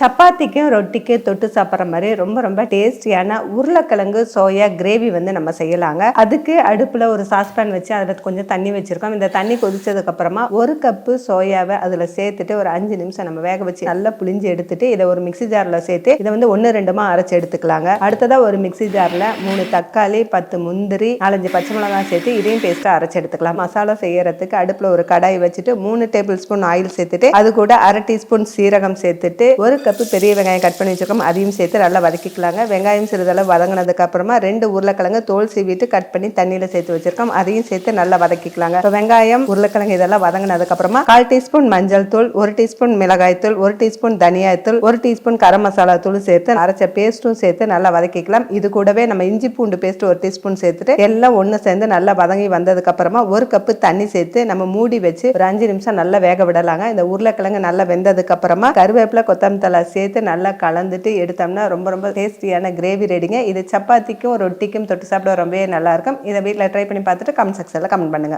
சப்பாத்திக்கும் ரொட்டிக்கும் தொட்டு சாப்பிட்ற மாதிரி ரொம்ப ரொம்ப டேஸ்டியான உருளைக்கிழங்கு சோயா கிரேவி வந்து நம்ம செய்யலாங்க. அதுக்கு அடுப்பில் ஒரு சாஸ்பேன் வச்சு அதில் கொஞ்சம் தண்ணி வச்சுருக்கோம். இந்த தண்ணி கொதிச்சதுக்கப்புறமா ஒரு கப்பு சோயாவை அதில் சேர்த்துட்டு ஒரு அஞ்சு நிமிஷம் நம்ம வேக வச்சு நல்லா புளிஞ்சு எடுத்துட்டு இதை ஒரு மிக்ஸி ஜாரில் சேர்த்து இதை வந்து ஒன்று ரெண்டுமா அரைச்சி எடுத்துக்கலாங்க. அடுத்ததாக ஒரு மிக்ஸி ஜாரில் மூணு தக்காளி பத்து முந்திரி நாலஞ்சு பச்சை மிளகாய் சேர்த்து இதையும் பேஸ்ட்டாக அரைச்சி எடுத்துக்கலாம். மசாலா செய்யறதுக்கு அடுப்பில் ஒரு கடாய் வச்சுட்டு மூணு டேபிள் ஸ்பூன் ஆயில் சேர்த்துட்டு அது கூட அரை டீஸ்பூன் சீரகம் சேர்த்துட்டு ஒரு கப்பு பெரிய வெங்காயம் கட் பண்ணி வச்சிருக்கோம். அதையும் சேர்த்து நல்லா வதக்கிக்கலாங்க. வெங்காயம் சிறிதளவு வதங்கினதுக்கப்புறமா ரெண்டு உருளைக்கிழங்கு தோல் சீவிட்டு கட் பண்ணி தண்ணியில சேர்த்து வச்சிருக்கோம். அதையும் சேர்த்து நல்லா வதக்கிக்கலாங்க. இப்போ வெங்காயம் உருளைக்கிழங்கு இதெல்லாம் வதங்கினதுக்கப்புறமா கால் டீஸ்பூன் மஞ்சள் தூள் ஒரு டீஸ்பூன் மிளகாய் தூள் ஒரு டீஸ்பூன் தனியாய் தூள் ஒரு டீஸ்பூன் கரம் மசாலா தூள் சேர்த்து அரைச்ச பேஸ்ட்டும் சேர்த்து நல்லா வதக்கிக்கலாம். இது கூடவே நம்ம இஞ்சி பூண்டு பேஸ்ட் ஒரு டீஸ்பூன் சேர்த்துட்டு எல்லாம் ஒன்று சேர்ந்து நல்லா வதங்கி வந்ததுக்கப்புறமா ஒரு கப்பு தண்ணி சேர்த்து நம்ம மூடி வச்சு ஒரு அஞ்சு நிமிஷம் நல்லா வேக விடலாங்க. இந்த உருளைக்கிழங்கு நல்லா வெந்ததுக்கப்புறமா கருவேப்பில கருவேப்பிலை கொத்தமல்லி மசாலா சேர்த்து நல்லா கலந்துட்டு எடுத்தோம்னா ரொம்ப ரொம்ப டேஸ்டியான கிரேவி ரெடிங்க. இது சப்பாத்திக்கும் ரொட்டிக்கும் தொட்டு சாப்பிட ரொம்பவே நல்லாயிருக்கும் இதை வீட்டில் ட்ரை பண்ணி பார்த்துட்டு கமெண்ட் செக்ஷனில் கமெண்ட் பண்ணுங்கள்